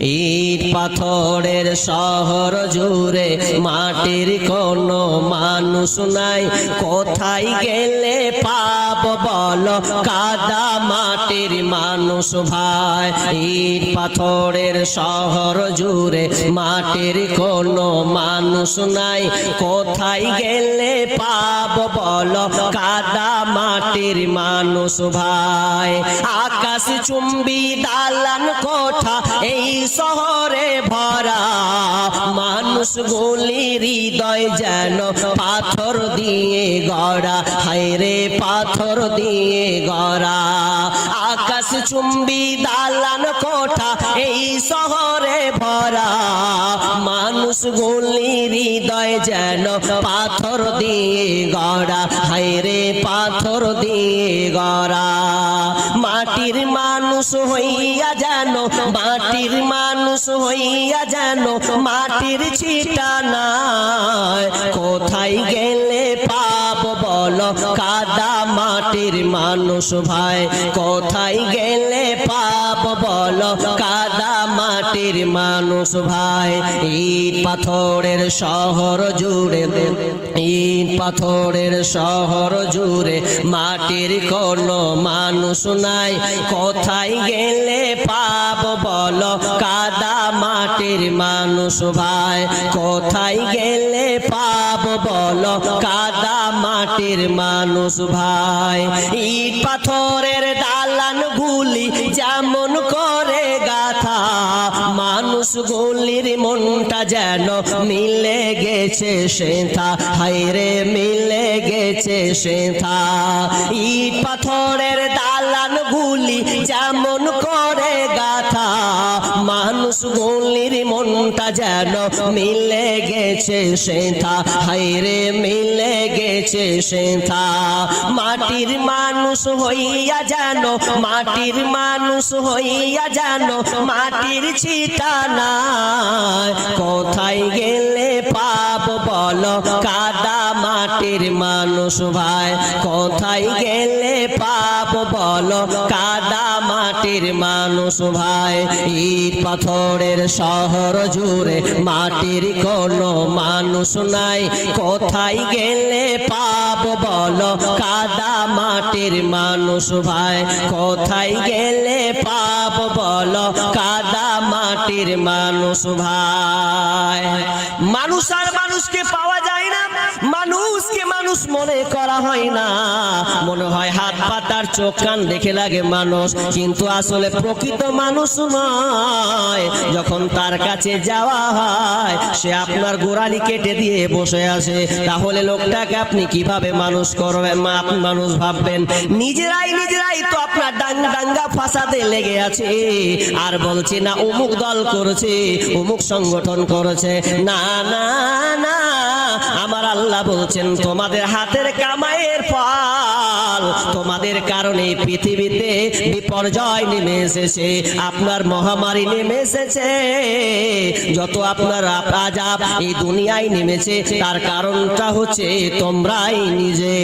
ইট পাথরের শহর জুড়ে মাটির কোনো মানুষ নাই। কোথায় গেলে পাপ বল? কাদা মাটির মানুষ ভাই। ইট পাথরের শহর জুড়ে মাটির কোনো মানুষ নাই। কোথায় গেলে পাপ বল? কাদা মাটির মানুষ ভাই। আকাশ চুম্বি দালান কোঠা, এই শহরে ভরা। মানুষ গুলি হৃদয় যেন পাথর দিয়ে গড়া। হায়রে পাথর দিয়ে গড়া। আকাশ চুম্বি দালান কোঠা এই শহরে ভরা। মানুষ গুলি হৃদয় যেন পাথর দিয়ে গড়া। হায়রে পাথর দিয়ে গড়া। মাটির মানুষ হইয়া জানো মাটির মানুষ হইয়া জানো মাটির ছিটানা কোথায় গেলে পাপ বল, কাদা মাটির মানুষ ভাই? কোথায় গেলে পাপ বল, কাদা মাটির মানুষ ভাই, ইট পাথরের শহর জুড়ে ইট পাথরের শহর জুড়ে মাটির কোনো মানুষ নাই। কোথায় গেলে পাপ বল, কাদা মাটির মানুষ ভাই। কোথায় গেলে পাপ বল, কাদা মাটির মানুষ ভাই। ইট পাথরের দালান গুলি যেমন গুলির মনটা যেন মিলে গেছে সেথা হাইরে মিলে গেছে সেথা ইট পাথরের দালান গুলি যেমন করে গাথা, মানুষ গুলির মনটা যেন মিলে গেছে সেথা হাইরে মিলে গেছে সেথা মাটির মানুষ হইয়া যেন, মাটির মানুষ হইয়া যেন মাটির ছিটা নাই কোথায় গেলে বল, কাদা মাটির মানুষ ভাই, কোথায় গেলে পাপ বল? কাদা মাটির মানুষ ভাই, ইট পাথরের শহর জুড়ে মাটির কোনো মানুষ নাই। কোথায় গেলে পাপ বল? কাদা মাটির মানুষ ভাই, কোথায় গেলে পাপ বল? কাদা মানুষ ভাই। মানুষ আর মানুষকে পাওয়া যায় না মানুষকে মানুষ মনে করা হয় না। মনে হয় হাত পাতার চোখ কান দেখে লাগে মানুষ। কিন্তু আসলে প্রকৃত মানুষ নয়। যখন তার কাছে যাওয়া হয়, সে আপনার গোড়ালি কেটে দিয়ে বসে আছে তাহলে লোকটাকে আপনি কীভাবে মানুষ করবেন? মানুষ ভাববেন। নিজেরাই নিজেরাই তো আপনার ডাঙ্গা ডাঙ্গা ফাসাতে লেগে আছে। আর বলছে, না, অমুক দল করেছে, অমুক সংগঠন করেছে। না না না। আল্লাহ বলছেন, তোমাদের হাতের কামাইয়ের ফল, তোমাদের কারণে পৃথিবীতে বিপর্যয় নেমে এসেছে, আপনার মহামারী নেমে এসেছে। যত আপনার আজাব এই দুনিয়ায় নেমেছে, তার কারণটা হচ্ছে তোমরাই নিজে।